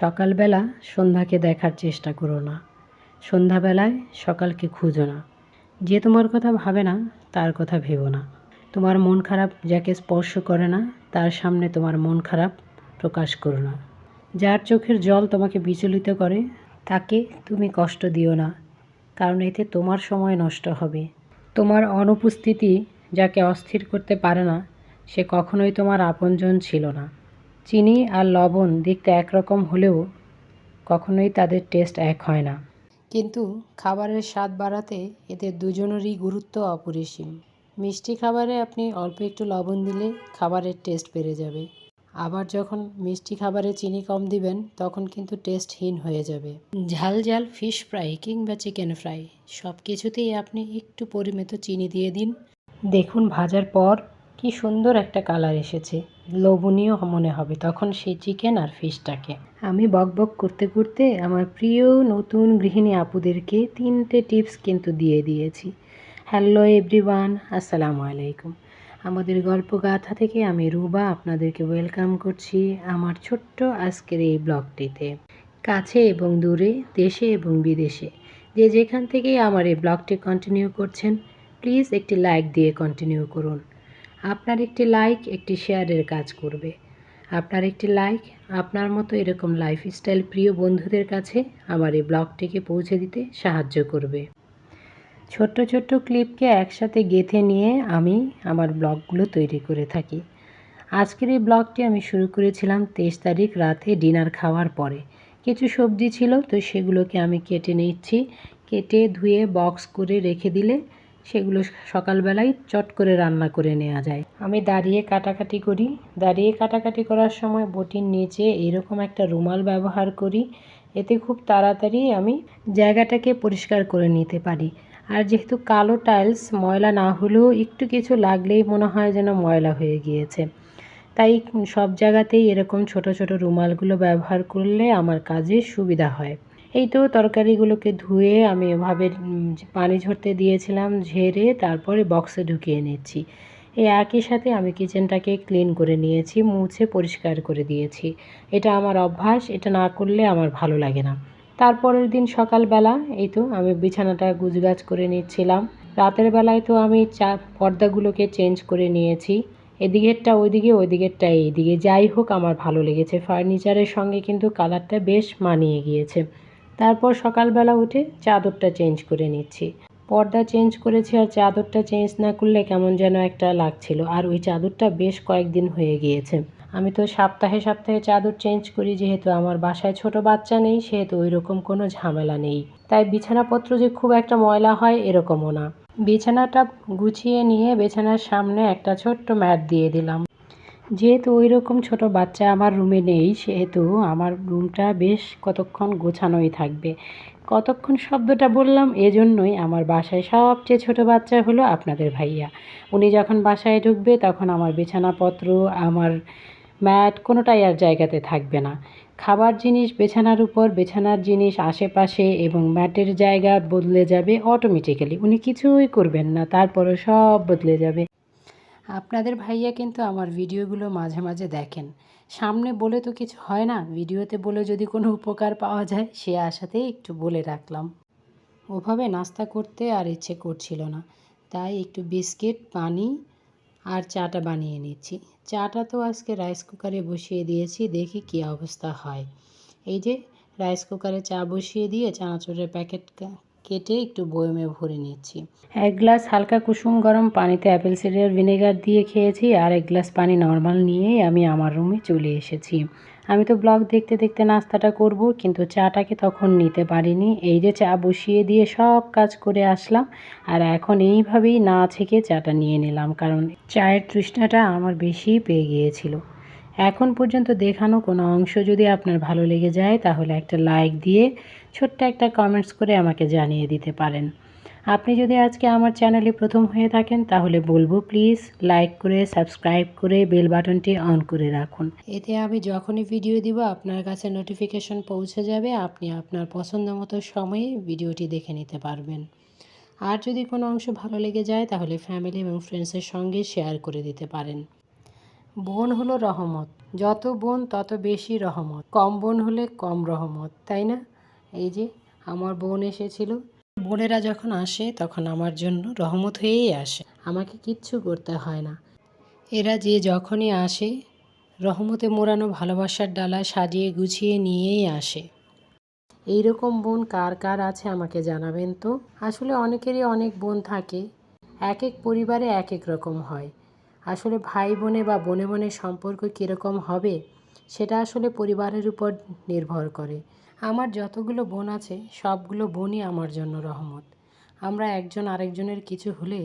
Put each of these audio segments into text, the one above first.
সকালবেলা সন্ধ্যাকে দেখার চেষ্টা করো না। সন্ধ্যাবেলায় সকালকে খুঁজো না। যে তোমার কথা ভাবে না, তার কথা ভেবো না। তোমার মন খারাপ যাকে স্পর্শ করে না, তার সামনে তোমার মন খারাপ প্রকাশ করো না। যার চোখের জল তোমাকে বিচলিত করে, তাকে তুমি কষ্ট দিও না, কারণ এতে তোমার সময় নষ্ট হবে। তোমার অনুপস্থিতি যাকে অস্থির করতে পারে না, সে কখনোই তোমার আপনজন ছিল না। চিনি আর লবণ দেখতে একরকম হলেও কখনোই তাদের টেস্ট এক হয় না। কিন্তু খাবারের স্বাদ বাড়াতে এদের দুজনেরই গুরুত্ব অপরিসীম। মিষ্টি খাবারে আপনি অল্প একটু লবণ দিলে খাবারের টেস্ট বেড়ে যাবে। আবার যখন মিষ্টি খাবারে চিনি কম দিবেন তখন কিন্তু টেস্টহীন হয়ে যাবে। ঝাল ঝাল ফিশ ফ্রাই কিংবা চিকেন ফ্রাই সব কিছুতেই আপনি একটু পরিমিত চিনি দিয়ে দিন। দেখুন ভাজার পর কি সুন্দর একটা কালার এসেছে। লোভনীয় মনে হবে তখন সেই চিকেন আর ফিশটাকে। আমি বকবক করতে করতে আমার প্রিয় নতুন গৃহিণী আপুদেরকে তিনটে টিপস কিন্তু দিয়ে দিয়েছি। হ্যালো এভরিওয়ান, আসসালামু আলাইকুম। আমাদের গল্প গাথা থেকে আমি রুবা আপনাদেরকে ওয়েলকাম করছি আমার ছোট্ট আজকের এই ব্লগটিতে। কাছে এবং দূরে, দেশে এবং বিদেশে। যে যেখান থেকেই আমার এই ব্লগটি কন্টিনিউ করছেন প্লিজ একটি লাইক দিয়ে কন্টিনিউ করুন। আপনার একটি লাইক একটি শেয়ারের কাজ করবে। আপনার একটি লাইক আপনার মতো এরকম লাইফস্টাইল প্রিয় বন্ধুদের কাছে আমার এই ব্লগটিকে পৌঁছে দিতে সাহায্য করবে। ছোট্ট ছোট্ট ক্লিপকে একসাথে গেঁথে নিয়ে আমি আমার ব্লগগুলো তৈরি করে থাকি। আজকের এই ব্লগটি আমি শুরু করেছিলাম তেইশ তারিখ রাতে ডিনার খাওয়ার পরে। কিছু সবজি ছিল, তো সেগুলোকে আমি কেটে নিচ্ছি। কেটে ধুয়ে বক্স করে রেখে দিলে সেগুলো সকালবেলায় চট করে রান্না করে নেওয়া যায়। আমি দাঁড়িয়ে কাটাকাটি করি। দাঁড়িয়ে কাটাকাটি করার সময় বটির নিচে এরকম একটা রুমাল ব্যবহার করি। এতে খুব তাড়াতাড়ি আমি জায়গাটাকে পরিষ্কার করে নিতে পারি। আর যেহেতু কালো টাইলস, ময়লা না হলেও একটু কিছু লাগলেই মনে হয় যেন ময়লা হয়ে গিয়েছে। তাই সব জায়গাতেই এরকম ছোট ছোট রুমালগুলো ব্যবহার করলে আমার কাজে সুবিধা হয়। এই তো তরকারিগুলোকে ধুয়ে আমি এভাবে পানি ঝরতে দিয়েছিলাম ঝেড়ে তারপরে বক্সে ঢুকিয়ে নিচ্ছি। এই একই সাথে আমি কিচেনটাকে ক্লিন করে নিয়েছি, মুছে পরিষ্কার করে দিয়েছি। এটা আমার অভ্যাস, এটা না করলে আমার ভালো লাগে না। তারপরের দিন সকালবেলা, এই তো আমি বিছানাটা গুজগাছ করে নিচ্ছিলাম। রাতের বেলায় তো আমি চা, পর্দাগুলোকে চেঞ্জ করে নিয়েছি। এদিকেরটা ওইদিকে, ওইদিকেরটা এইদিকে। যাই হোক, আমার ভালো লেগেছে। ফার্নিচারের সঙ্গে কিন্তু কালারটা বেশ মানিয়ে গিয়েছে। তারপর সকালবেলা উঠে চাদরটা চেঞ্জ করে নিচ্ছি। পর্দা চেঞ্জ করেছি আর চাদরটা চেঞ্জ না করলে কেমন যেন একটা লাগছিল। আর ওই চাদরটা বেশ কয়েকদিন হয়ে গিয়েছে। আমি তো সপ্তাহে সপ্তাহে চাদর চেঞ্জ করি, যেহেতু আমার বাসায় ছোট বাচ্চা নেই, সেহেতু ওই রকম কোনো ঝামেলা নেই। তাই বিছানাপত্র যে খুব একটা ময়লা হয়, এরকমও না। বিছানাটা গুছিয়ে নিয়ে বিছানার সামনে একটা ছোট্ট ম্যাট দিয়ে দিলাম। যেহেতু ওই রকম ছোটো বাচ্চা আমার রুমে নেই, সেহেতু আমার রুমটা বেশ কতক্ষণ গোছানোই থাকবে। কতক্ষণ শব্দটা বললাম, এজন্যই আমার বাসায় সবচেয়ে ছোট বাচ্চা হলো আপনাদের ভাইয়া। উনি যখন বাসায় ঢুকবে, তখন আমার বিছানাপত্র, আমার ম্যাট, কোনোটাই আর জায়গাতে থাকবে না। খাবার জিনিস বেছানার উপর, বেছানার জিনিস আশেপাশে এবং ম্যাটের জায়গা বদলে যাবে অটোমেটিক্যালি উনি কিছুই করবেন না তারপরে সব বদলে যাবে। আপনাদের ভাইয়া কিন্তু আমার ভিডিওগুলো মাঝে মাঝে দেখেন। সামনে বলে তো কিছু হয় না, ভিডিওতে বলে যদি কোনো উপকার পাওয়া যায়, সে আশাতেই একটু বলে রাখলাম। ওভাবে নাস্তা করতে আর ইচ্ছে করছিল না। তাই একটু বিস্কিট, পানি আর চাটা বানিয়ে নিচ্ছি। চাটা তো আজকে রাইস কুকারে বসিয়ে দিয়েছি, দেখি কী অবস্থা হয়। এই যে, রাইস কুকারে চা বসিয়ে দিয়ে চানাচুরের প্যাকেট কেটে একটু বয়মে ভরে নিচ্ছি। এক গ্লাস হালকা কুসুম গরম পানিতে অ্যাপেল সিডার ভিনেগার দিয়ে খেয়েছি আর এক গ্লাস পানি নর্মাল নিয়েই আমি আমার রুমে চলে এসেছি। আমি তো ব্লগ দেখতে দেখতে নাস্তাটা করব, কিন্তু চাটাকে তখন নিতে পারিনি। এই যে চা বসিয়ে দিয়ে সব কাজ করে আসলাম আর এখন এইভাবেই না থেকে চাটা নিয়ে নিলাম, কারণ চায়ের তৃষ্ণাটা আমার বেশি পেয়ে গিয়েছিল। এখন পর্যন্ত দেখানো কোনো অংশ যদি আপনার ভালো লেগে যায়, তাহলে একটা লাইক দিয়ে ছোট্ট একটা কমেন্টস করে আমাকে জানিয়ে দিতে পারেন। আপনি যদি আজকে আমার চ্যানেলে প্রথম হয়ে থাকেন, তাহলে বলব প্লিজ লাইক করে সাবস্ক্রাইব করে বেল বাটনটি অন করে রাখুন। এতে আমি যখনই ভিডিও দিব, আপনার কাছে নোটিফিকেশন পৌঁছে যাবে, আপনি আপনার পছন্দ মতো সময়ে ভিডিওটি দেখে নিতে পারবেন। আর যদি কোনো অংশ ভালো লেগে যায়, তাহলে ফ্যামিলি এবং ফ্রেন্ডসের সঙ্গে শেয়ার করে দিতে পারেন। বোন হলো রহমত। যত বোন, তত বেশি রহমত। কম বোন হলে কম রহমত, তাই না? এই যে, আমার বোন এসেছিল। বোনেরা যখন আসে, তখন আমার জন্য রহমত হয়েই আসে। আমাকে কিচ্ছু করতে হয় না। এরা যে যখনই আসে, রহমতে মোড়ানো ভালোবাসার ডালা সাজিয়ে গুছিয়ে নিয়েই আসে। এই রকম বোন কার কার আছে আমাকে জানাবেন তো? আসলে অনেকেরই অনেক বোন থাকে। এক এক পরিবারে এক এক রকম হয়। আসলে ভাই বোনে বা বোনে বোনের সম্পর্ক কীরকম হবে, সেটা আসলে পরিবারের উপর নির্ভর করে। আমার যতগুলো বোন আছে, সবগুলো বোনই আমার জন্য রহমত। আমরা একজন আরেকজনের কিছু হলে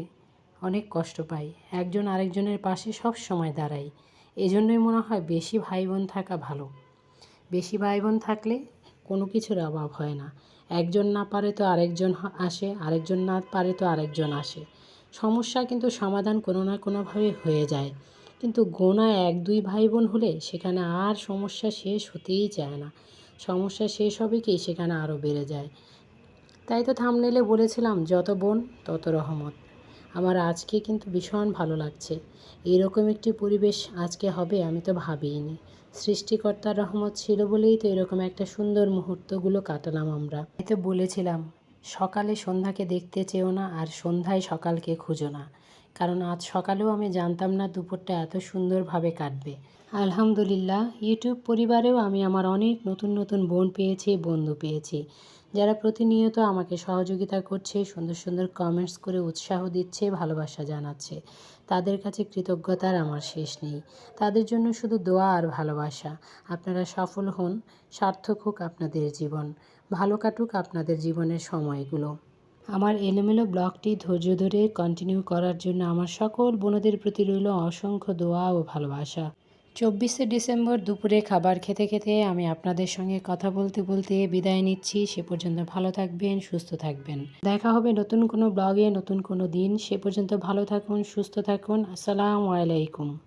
অনেক কষ্ট পাই। একজন আরেকজনের পাশে সব সময় দাঁড়াই। এজন্যই মনে হয় বেশি ভাই বোন থাকা ভালো। বেশি ভাই বোন থাকলে কোনো কিছুর অভাব হয় না। একজন না পারে তো আরেকজন আসে, আরেকজন না পারে তো আরেকজন আসে। সমস্যা কিন্তু সমাধান কোনো না কোনোভাবে হয়ে যায়। কিন্তু গোনা এক দুই ভাই বোন হলে সেখানে আর সমস্যা শেষ হতেই চায় না। সমস্যা শেষ হবে কি সেখানে আরও বেড়ে যায়। তাই তো থামনেলে বলেছিলাম, যত বোন তত রহমত। আমার আজকে কিন্তু ভীষণ ভালো লাগছে। এরকম একটি পরিবেশ আজকে হবে আমি তো ভাবিনি সৃষ্টিকর্তার রহমত ছিল বলেই তো এরকম একটা সুন্দর মুহূর্তগুলো কাটালাম আমরা। এই তো বলেছিলাম সকালে সন্ধ্যাকে দেখতে চেও না আর সন্ধ্যায় সকালকে খুঁজো না। কারণ আজ সকালেও আমি জানতাম না দুপুরটা এত সুন্দরভাবে কাটবে। আলহামদুলিল্লাহ, ইউটিউব পরিবারেও আমি আমার অনেক নতুন নতুন বোন পেয়েছি, বন্ধু পেয়েছি। যারা প্রতিনিয়ত আমাকে সহযোগিতা করছে, সুন্দর সুন্দর কমেন্টস করে উৎসাহ দিচ্ছে, ভালোবাসা জানাচ্ছে, তাদের কাছে কৃতজ্ঞতার আমার শেষ নেই। তাদের জন্য শুধু দোয়া আর ভালোবাসা। আপনারা সফল হন, সার্থক হোক আপনাদের জীবন। ভালো কাটুক আপনাদের জীবনের সময়গুলো। আমার এলোমেলো ব্লগটি ধৈর্য ধরে কন্টিনিউ করার জন্য আমার সকল বোনদের প্রতি রইল অসংখ্য দোয়া ও ভালোবাসা। চব্বিশে ডিসেম্বর দুপুরে খাবার খেতে খেতে আমি আপনাদের সঙ্গে কথা বলতে বলতে বিদায় নিচ্ছি। সে পর্যন্ত ভালো থাকবেন, সুস্থ থাকবেন। দেখা হবে নতুন কোনো ব্লগে, নতুন কোনো দিন। সে পর্যন্ত ভালো থাকুন, সুস্থ থাকুন। আসসালামু আলাইকুম।